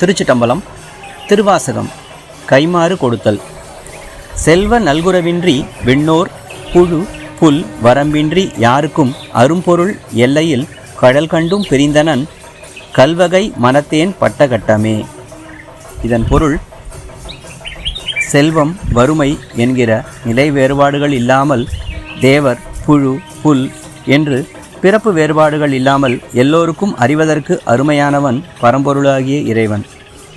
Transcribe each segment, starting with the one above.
திருச்சிட்டம்பலம் திருவாசகம் கைமாறு கொடுத்தல். செல்வ நல்குரவின்றி விண்ணோர் புழு புல் வரம்பின்றி யாருக்கும் அரும்பொருள் எல்லையில் கடல் கண்டும் பிரிந்தனன் கல்வகை மனத்தேன் பட்டகட்டமே. இதன் பொருள் செல்வம் வறுமை என்கிற நிலை வேறுபாடுகள் இல்லாமல் தேவர் புழு புல் என்று பிறப்பு வேறுபாடுகள் இல்லாமல் எல்லோருக்கும் அறிவதற்கு அருமையானவன் பரம்பொருளாகிய இறைவன்.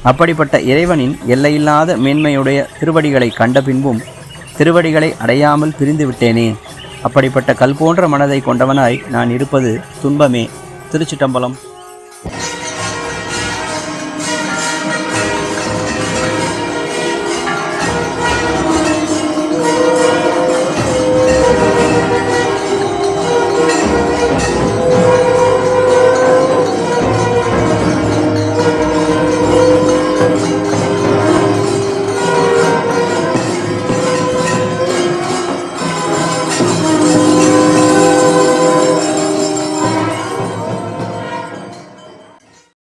அப்படிப்பட்ட இறைவனின் எல்லையில்லாத மேன்மையுடைய திருவடிகளை கண்ட பின்பும் திருவடிகளை அடையாமல் பிரிந்து விட்டேனே. அப்படிப்பட்ட கல் போன்ற மனதை கொண்டவனாய் நான் இருப்பது துன்பமே. திருச்சிட்டம்பலம்.